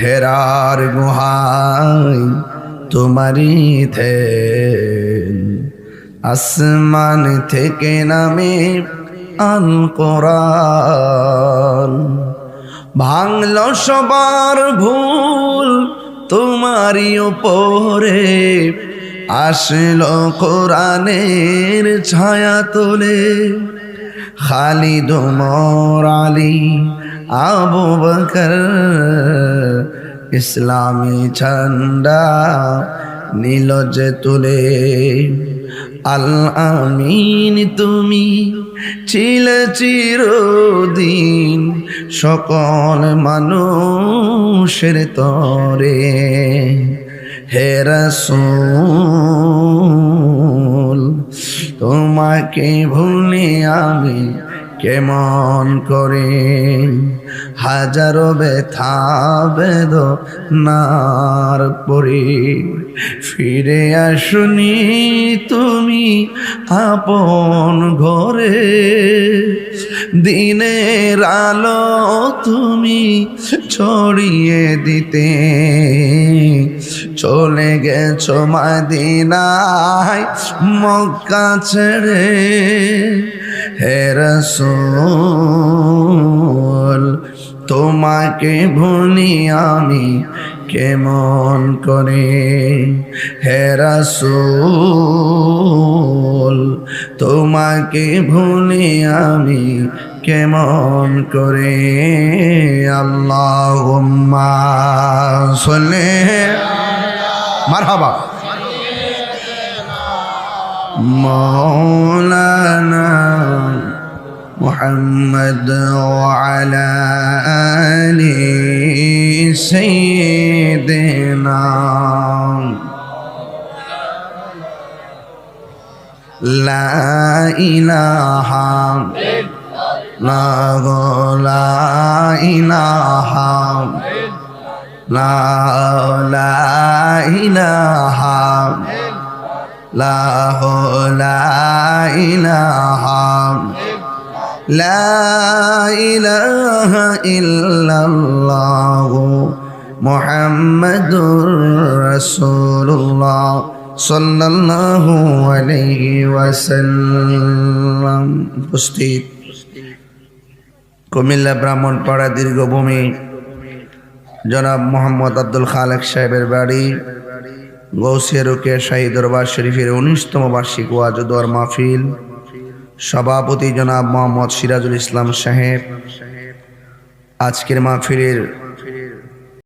হেরার গুহাই তোমারি থে আসমান থেকে নামে আন ভাঙল সবার ভুল তোমারই ওপরে আসল কোরআনের ছায়া তোলে। খালিদ উমর আলী আবু বকর, ইসলামী ঝান্ডা নীল যে তুলে। আল আমিন তুমি ছিলে চিরদিন সকল মানুষের তরে। হে রসুল, তোমাকে ভুলে আমি কেমন করে হাজারো ব্যথা বেদ নার পরে ফিরে আসুনি তুমি আপন ঘরে। দিনের আলো তুমি ছড়িয়ে দিতে চলে গেছো মাদিনায় মক্কা ছেড়ে। হে রসুল, তোমাকে ভুলি আমি কেমন করে? হে রসুল, তোমাকে ভুলি আমি কেমন করে? আল্লাহ সলে মার হবা মৌল محمد وعلى آل سيدنا لا إله لا لا إله لا لا إله لا لا لا إله إلا الله محمد رسول الله صلى الله عليه وسلم উপস্থিত কুমিল্লা ব্রাহ্মণপাড়া দীর্ঘভূমি জনাব মোহাম্মদ আব্দুল খালেক সাহেবের বাড়ি গৌসিয়া রুকিয়া শাহী দরবার শরীফের উনিশতম বার্ষিক ওয়াজ দোয়ার মাহফিল সভাপতি জনাব মোহাম্মদ সিরাজুল ইসলাম সাহেব। আজকের মাহফিলের